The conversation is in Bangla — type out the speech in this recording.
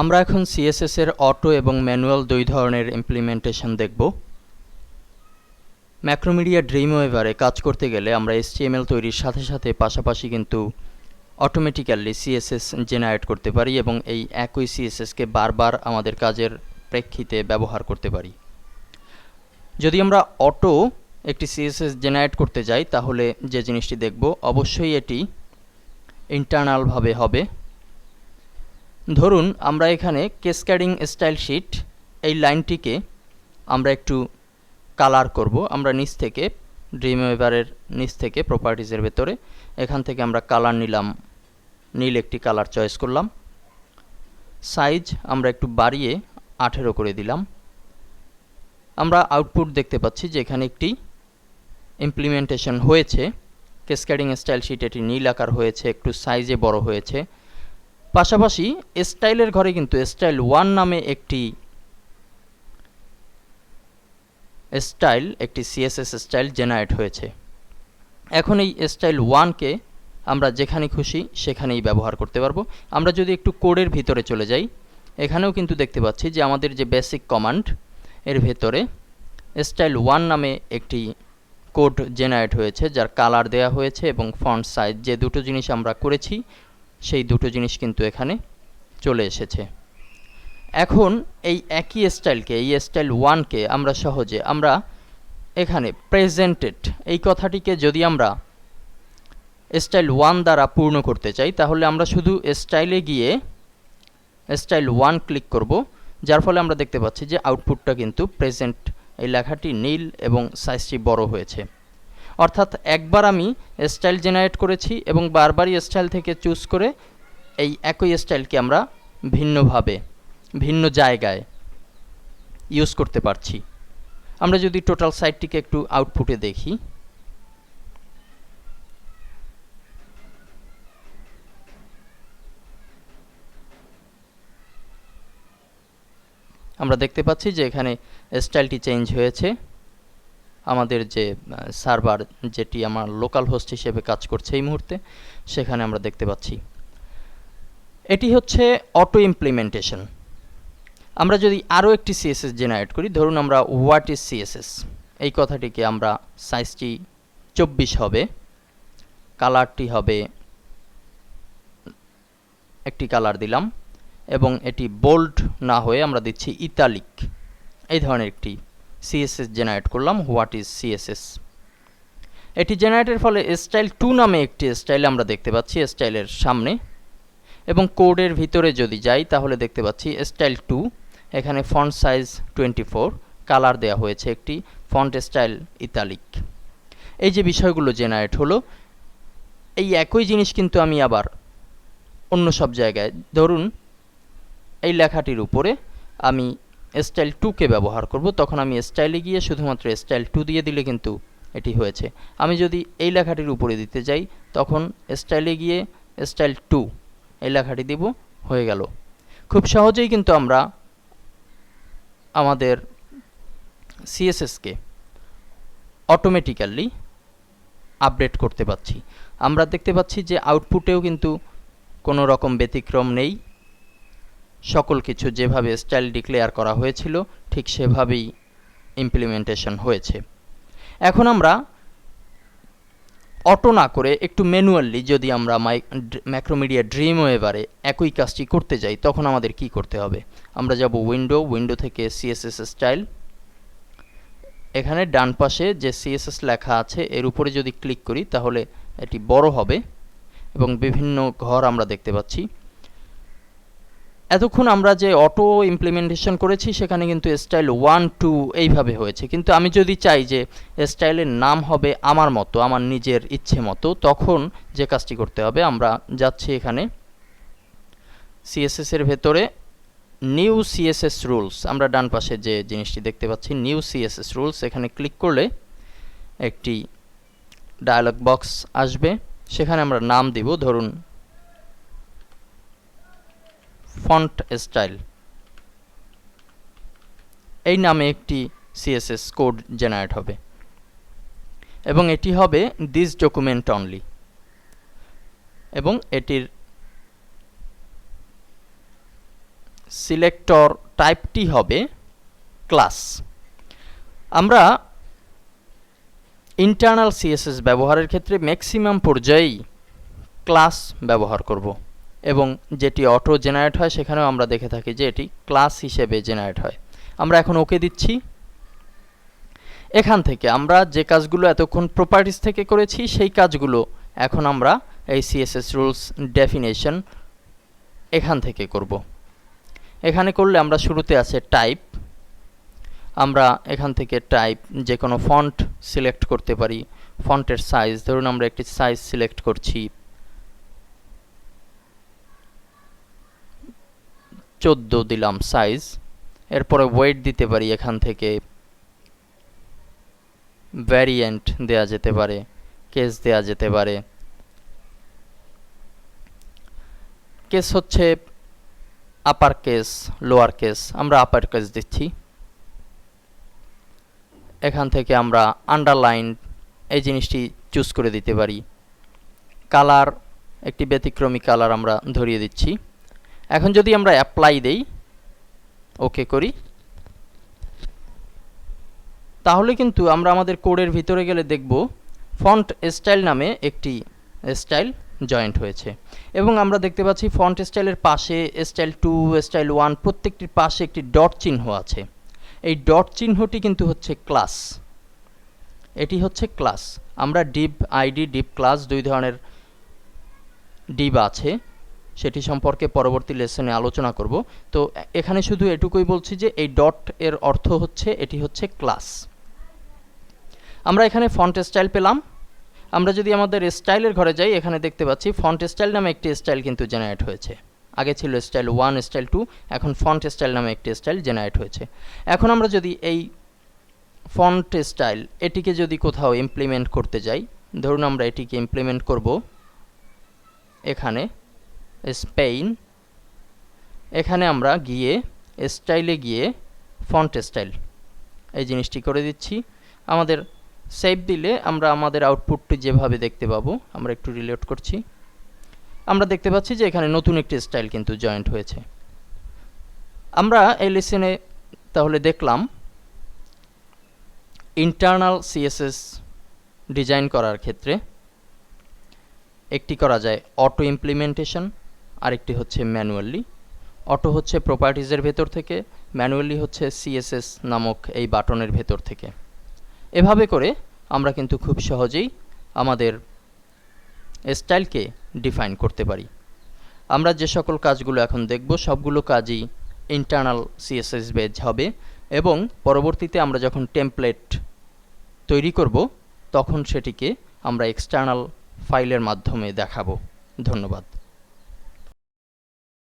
আমরা এখন সিএসএস এর অটো এবং ম্যানুয়াল দুই ধরনের ইমপ্লিমেন্টেশন দেখব। ম্যাক্রোমিডিয়া ড্রিমওয়েভারে কাজ করতে গেলে আমরা এসটিএমএল তৈরির সাথে সাথে পাশাপাশি কিন্তু অটোমেটিক্যালি সিএসএস জেনারেট করতে পারি এবং এই একই সিএসএসকে বারবার আমাদের কাজের প্রেক্ষিতে ব্যবহার করতে পারি। যদি আমরা অটো একটি সিএসএস জেনারেট করতে যাই, তাহলে যে জিনিসটি দেখব, অবশ্যই এটি ইন্টারনালভাবে হবে। ধরুন, আমরা এখানে কেসক্যাডিং স্টাইল শিট এই লাইনটিকে আমরা একটু কালার করব। আমরা নিচ থেকে ড্রিম ওয়েভারের নিচ থেকে প্রপার্টিজের ভেতরে, এখান থেকে আমরা কালার নিলাম। নীল একটি কালার চয়েস করলাম। সাইজ আমরা একটু বাড়িয়ে আঠেরো করে দিলাম। আমরা আউটপুট দেখতে পাচ্ছি যে এখানে একটি ইমপ্লিমেন্টেশন হয়েছে। কেসক্যাডিং স্টাইল শিট এটি নীল আকার হয়েছে, একটু সাইজে বড় হয়েছে। পাশাপাশি স্টাইলের ঘরে কিন্তু স্টাইল ওয়ান নামে একটি স্টাইল, একটি সিএসএস স্টাইল জেনারেট হয়েছে। এখন এই স্টাইল ওয়ানকে আমরা যেখানে খুশি সেখানেই ব্যবহার করতে পারব। আমরা যদি একটু কোডের ভিতরে চলে যাই, এখানেও কিন্তু দেখতে পাচ্ছি যে আমাদের যে বেসিক কমান্ড এর ভেতরে স্টাইল ওয়ান নামে একটি কোড জেনারেট হয়েছে, যার কালার দেয়া হয়েছে এবং ফন্ট সাইজ যে দুটো জিনিস আমরা করেছি সেই দুটো জিনিস কিন্তু এখানে চলে এসেছে। এখন এই একই স্টাইলকে এই স্টাইল ওয়ানকে আমরা সহজে, আমরা এখানে প্রেজেন্টেড এই কথাটিকে যদি আমরা স্টাইল ওয়ান দ্বারা পূর্ণ করতে চাই, তাহলে আমরা শুধু স্টাইলে গিয়ে স্টাইল ওয়ান ক্লিক করব, যার ফলে আমরা দেখতে পাচ্ছি যে আউটপুটটা কিন্তু প্রেজেন্ট এই লেখাটি নীল এবং সাইজটি বড় হয়েছে। অর্থাৎ একবার আমি স্টাইল জেনারেট করেছি এবং বারবারই স্টাইল থেকে চুজ করে এই একই স্টাইলকে আমরা ভিন্নভাবে, ভিন্ন জায়গায় ইউজ করতে পারছি। আমরা যদি টোটাল সাইটটিকে একটু আউটপুটে দেখি। আমরা দেখতে পাচ্ছি যে এখানে স্টাইলটি চেঞ্জ হয়েছে। আমাদের যে সার্ভার যেটি আমার লোকাল হোস্ট হিসেবে কাজ করছে এই মুহূর্তে, সেখানে আমরা দেখতে পাচ্ছি। এটি হচ্ছে অটো ইমপ্লিমেন্টেশন আমরা যদি আরও একটি সিএসএস জেনারেট করি, ধরুন আমরা হোয়াট ইজ সিএসএস এই কথাটিকে আমরা সাইজটি চব্বিশ হবে কালারটি হবে, একটি কালার দিলাম, এবং এটি বোল্ড না হয়ে আমরা দিচ্ছি ইতালিক এই ধরনের একটি সিএসএস জেনারেট করলাম হোয়াট ইজ সিএসএস এটি জেনারেটের ফলে স্টাইল টু নামে একটি স্টাইল আমরা দেখতে পাচ্ছি স্টাইলের সামনে। এবং কোডের ভিতরে যদি যাই, তাহলে দেখতে পাচ্ছি স্টাইল টু এখানে font size twenty four colour দেওয়া হয়েছে একটি ফন্ট স্টাইল ইতালিক এই যে বিষয়গুলো জেনারেট হলো, এই একই জিনিস কিন্তু আমি আবার অন্য সব জায়গায়, ধরুন এই লেখাটির উপরে আমি স্টাইল টুকে ব্যবহার করব, তখন আমি স্টাইলে গিয়ে শুধুমাত্র স্টাইল টু দিয়ে দিলে কিন্তু এটি হয়েছে। আমি যদি এই লেখাটির উপরে দিতে যাই, তখন স্টাইলে গিয়ে স্টাইল টু এই লেখাটি দিব, হয়ে গেল। খুব সহজেই কিন্তু আমরা আমাদের সিএসএসকে অটোমেটিক্যালি আপডেট করতে পাচ্ছি আমরা দেখতে পাচ্ছি যে আউটপুটেও কিন্তু কোনো রকম ব্যতিক্রম নেই। সকল কিছু যেভাবে স্টাইল ডিক্লেয়ার করা হয়েছিল, ঠিক সেভাবেই ইমপ্লিমেন্টেশন হয়েছে। এখন আমরা অটো না করে একটু ম্যানুয়ালি যদি আমরা মাই ম্যাক্রোমিডিয়া ড্রিম ওয়েভারে একই কাজটি করতে যাই, তখন আমাদের কি করতে হবে? আমরা যাব উইন্ডো উইন্ডো থেকে সিএসএস স্টাইল এখানে ডান পাশে যে সিএসএস লেখা আছে, এর উপরে যদি ক্লিক করি, তাহলে এটি বড় হবে এবং বিভিন্ন ঘর আমরা দেখতে পাচ্ছি। এতক্ষণ আমরা যে অটো ইমপ্লিমেন্টেশন করেছি, সেখানে কিন্তু স্টাইল ওয়ান টু এইভাবে হয়েছে। কিন্তু আমি যদি চাই যে স্টাইলের নাম হবে আমার মতো, আমার নিজের ইচ্ছে মতো, তখন যে কাজটি করতে হবে, আমরা যাচ্ছি এখানে সিএসএসের ভেতরে। নিউ সিএসএস রুলস আমরা ডান পাশে যে জিনিসটি দেখতে পাচ্ছি নিউ সিএসএস রুলস এখানে ক্লিক করলে একটি ডায়ালগ বক্স আসবে। সেখানে আমরা নাম দিব, ধরুন ফন্ট স্টাইল। এই নামে একটি সিএসএস কোড জেনারেট হবে। এবং এটি হবে দিস ডকুমেন্ট অনলি এবং এটির সিলেক্টর টাইপটি হবে ক্লাস আমরা ইন্টারনাল সিএসএস ব্যবহারের ক্ষেত্রে ম্যাক্সিমাম পর্যায়েই ক্লাস ব্যবহার করব। এবং যেটি অটো জেনারেট হয়, সেখানেও আমরা দেখে থাকি যে এটি ক্লাস হিসেবে জেনারেট হয়। আমরা এখন ওকে দিচ্ছি। এখান থেকে আমরা যে কাজগুলো এতক্ষণ প্রপার্টিস থেকে করেছি, সেই কাজগুলো এখন আমরা এই সিএসএস রুলস ডেফিনেশন এখান থেকে করব। এখানে করলে আমরা শুরুতে আছে টাইপ আমরা এখান থেকে টাইপ যে কোনো ফন্ট সিলেক্ট করতে পারি। ফন্টের সাইজ ধরুন আমরা একটি সাইজ সিলেক্ট করছি। চোদ্দ দিলাম সাইজ এরপরে ওয়েট দিতে পারি এখান থেকে। ভ্যারিয়েন্ট দেয়া যেতে পারে কেস দেয়া যেতে পারে। কেস হচ্ছে আপার কেস লোয়ার কেস আমরা আপার কেস দিচ্ছি। এখান থেকে আমরা আন্ডারলাইন এই জিনিসটি চুজ করে দিতে পারি। কালার একটি ব্যতিক্রমী কালার আমরা ধরিয়ে দিচ্ছি। এখন যদি আমরা অ্যাপ্লাই দেই ওকে করি, তাহলে কিন্তু আমরা আমাদের কোডের ভিতরে গেলে দেখব ফন্ট স্টাইল নামে একটি স্টাইল জয়েন্ট হয়েছে। এবং আমরা দেখতে পাচ্ছি ফন্ট স্টাইলের পাশে স্টাইল টু স্টাইল ওয়ান প্রত্যেকটির পাশে একটি ডট চিহ্ন আছে। এই ডট চিহ্নটি কিন্তু হচ্ছে ক্লাস এটি হচ্ছে ক্লাস আমরা ডিপ আইডি ডিপ ক্লাস দুই ধরনের ডিপ আছে। সেটি সম্পর্কে পরবর্তী লেসনে আলোচনা করব। তো এখানে শুধু এটুকুই বলছি যে এই ডট এর অর্থ হচ্ছে, এটি হচ্ছে ক্লাস আমরা এখানে ফন্ট স্টাইল পেলাম। আমরা যদি আমাদের স্টাইলের ঘরে যাই, এখানে দেখতে পাচ্ছি ফন্ট স্টাইল নামে একটি স্টাইল কিন্তু জেনারেট হয়েছে। আগে ছিল স্টাইল ওয়ান স্টাইল টু এখন ফন্ট স্টাইল নামে একটি স্টাইল জেনারেট হয়েছে। এখন আমরা যদি এই ফন্ট স্টাইল এটিকে যদি কোথাও ইমপ্লিমেন্ট করতে যাই, ধরুন আমরা এটিকে ইমপ্লিমেন্ট করব এখানে। স্পেইন এখানে আমরা গিয়ে স্টাইলে গিয়ে ফন্ট স্টাইল এই জিনিসটি করে দিচ্ছি। আমাদের সেভ দিলে আমরা আমাদের আউটপুটটি যেভাবে দেখতে পাবো, আমরা একটু রিলেট করছি। আমরা দেখতে পাচ্ছি যে এখানে নতুন একটি স্টাইল কিন্তু জয়েন্ট হয়েছে। আমরা এই লেসনে তাহলে দেখলাম ইন্টারনাল সিএসএস ডিজাইন করার ক্ষেত্রে একটি করা যায় অটো ইমপ্লিমেন্টেশন আরেকটি হচ্ছে ম্যানুয়ালি। অটো হচ্ছে প্রপার্টিজের ভেতর থেকে, ম্যানুয়ালি হচ্ছে সিএসএস নামক এই বাটনের ভেতর থেকে। এভাবে করে আমরা কিন্তু খুব সহজেই আমাদের স্টাইলকে ডিফাইন করতে পারি। আমরা যে সকল কাজগুলো এখন দেখব, সবগুলো কাজই ইন্টারনাল সিএসএস বেজ হবে এবং পরবর্তীতে আমরা যখন টেমপ্লেট তৈরি করব, তখন সেটিকে আমরা এক্সটার্নাল ফাইলের মাধ্যমে দেখাবো। ধন্যবাদ।